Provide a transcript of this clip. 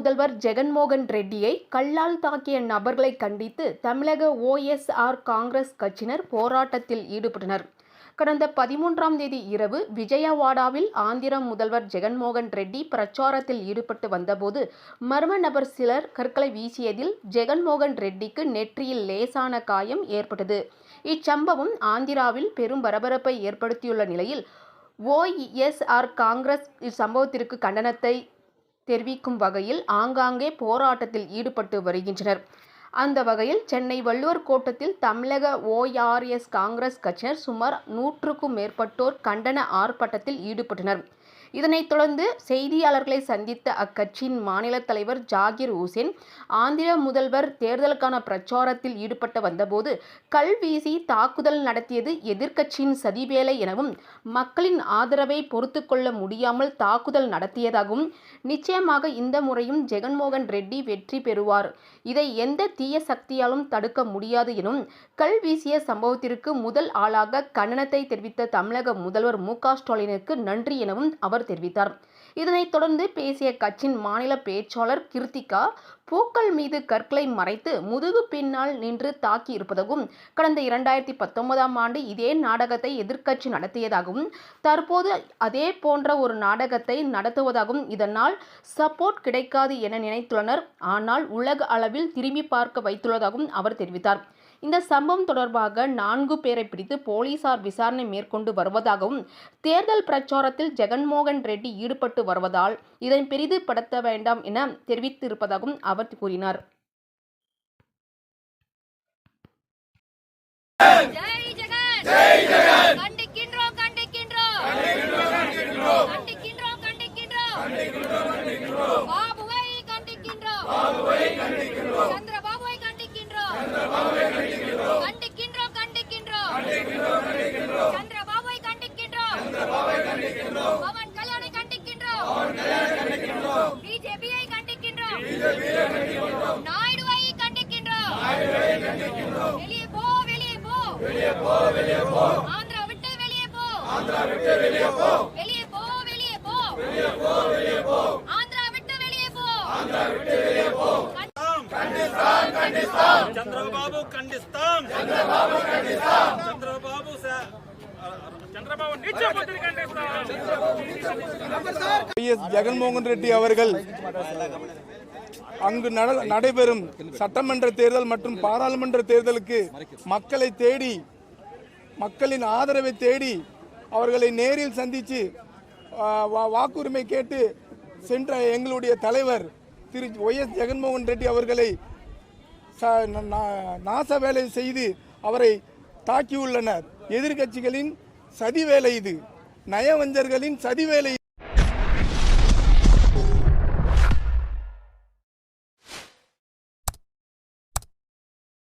முதல்வர் ஜெகன்மோகன் ரெட்டியை கல்லால் தாக்கிய நபர்களை கண்டித்து தமிழக ஓஎஸ்ஆர் காங்கிரஸ் கட்சியினர் போராட்டத்தில் ஈடுபட்டனர். கடந்த பதிமூன்றாம் தேதி இரவு விஜயவாடாவில் ஆந்திர முதல்வர் ஜெகன்மோகன் ரெட்டி பிரச்சாரத்தில் ஈடுபட்டு வந்தபோது மர்ம நபர் சிலர் கற்களை வீசியதில் ஜெகன்மோகன் ரெட்டிக்கு நெற்றியில் லேசான காயம் ஏற்பட்டது. இச்சம்பவம் ஆந்திராவில் பெரும் பரபரப்பை ஏற்படுத்தியுள்ள நிலையில் ஓஇஎஸ்ஆர் காங்கிரஸ் இச்சம்பவத்திற்கு கண்டனத்தை தெரிவிக்கும் வகையில் ஆங்காங்கே போராட்டத்தில் ஈடுபட்டு வருகின்றனர். அந்த வகையில் சென்னை வள்ளுவர் கோட்டத்தில் தமிழக ஓஆர்எஸ் காங்கிரஸ் கட்சியினர் சுமார் நூற்றுக்கும் மேற்பட்டோர் கண்டன ஆர்ப்பாட்டத்தில் ஈடுபட்டனர். இதனைத் தொடர்ந்து செய்தியாளர்களை சந்தித்த அக்கட்சியின் மாநில தலைவர் ஜாகிர் ஹூசேன் ஆந்திர முதல்வர் தேர்தலுக்கான பிரச்சாரத்தில் ஈடுபட்டு வந்தபோது கல் வீசி தாக்குதல் நடத்தியது எதிர்க்கட்சியின் சதிவேலை எனவும் மக்களின் ஆதரவை பொறுத்து கொள்ள முடியாமல் தாக்குதல் நடத்தியதாகவும் நிச்சயமாக இந்த முறையும் ஜெகன்மோகன் ரெட்டி வெற்றி பெறுவார். இதை எந்த தீய சக்தியாலும் தடுக்க முடியாது எனும் கல் வீசிய சம்பவத்திற்கு முதல் ஆளாக கண்டனத்தை தெரிவித்த தமிழக முதல்வர் மு க ஸ்டாலினுக்கு நன்றி எனவும் அவர் தெரிவித்தார். இதனைத் தொடர்ந்து பேசிய கட்சியின் மாநில பேச்சாளர் கிருத்திகா பூக்கள் மீது கற்களை மறைத்து முதுகு பின்னால் நின்று தாக்கி இருப்பதாகவும் கடந்த இரண்டாயிரத்தி பத்தொன்பதாம் ஆண்டு இதே நாடகத்தை எதிர்க்கட்சி நடத்தியதாகவும் தற்போது அதே போன்ற ஒரு நாடகத்தை நடத்துவதாகவும் இதனால் சப்போர்ட் கிடைக்காது என நினைத்துள்ளனர். ஆனால் உலக அளவில் திரும்பி பார்க்க வைத்துள்ளதாகவும் அவர் தெரிவித்தார். இந்த சம்பவம் தொடர்பாக நான்கு பேரை பிடித்து போலீசார் விசாரணை மேற்கொண்டு வருவதாகவும் தேர்தல் பிரச்சாரத்தில் ஜெகன்மோகன் ரெட்டி ஈடுபட்டு வருவதால் இதனை பெரிதுபடுத்த வேண்டாம் என தெரிவித்திருப்பதாகவும் அவர் கூறினார். பாபுவை கண்டிக்கின்றோம் சந்திரபாபுவை கண்டிக்கின்றோம் பவன் கல்யாணை கண்டிக்கின்றோம் பிஜேபியை கண்டிக்கின்றோம் நாயுடுவை கண்டிக்கின்றோம் வெளியே போ வெளியே போ வெளியே போ ஆந்திரா விட்டு வெளியே போ. ஆந்திரா விட்டு வெளியே போ. வெளியே போ வெளியே போ. வெளியே போ வெளியே போ. ஆந்திரா விட்டு வெளியே போ. ஆந்திரா விட்டு வெளியே போ. கண்டிஸ்தான் கண்டிஸ்தான் சந்திரபாபு கண்டிஸ்தாம் சந்திரபாபு கண்டிஸ்தான் சந்திரபாபு சார் எஸ் ஜெகன்மோகன் ரெட்டி அவர்கள் அங்கு நட- நடைபெறும் சட்டமன்ற தேர்தல் மற்றும் பாராளுமன்ற தேர்தலுக்கு மக்களை தேடி மக்களின் ஆதரவை தேடி அவர்களை நேரில் சந்தித்து வா- வாக்குரிமை கேட்டு சென்ற எங்களுடைய தலைவர் திரு ஒய் எஸ் ஜெகன்மோகன் ரெட்டி அவர்களை ச- நா- நாச வேலை செய்து அவரை தாக்கியுள்ளனர். எதிர்க்கட்சிகளின் சதி வேலை இது. நயவஞ்சர்களின் சதி வேலை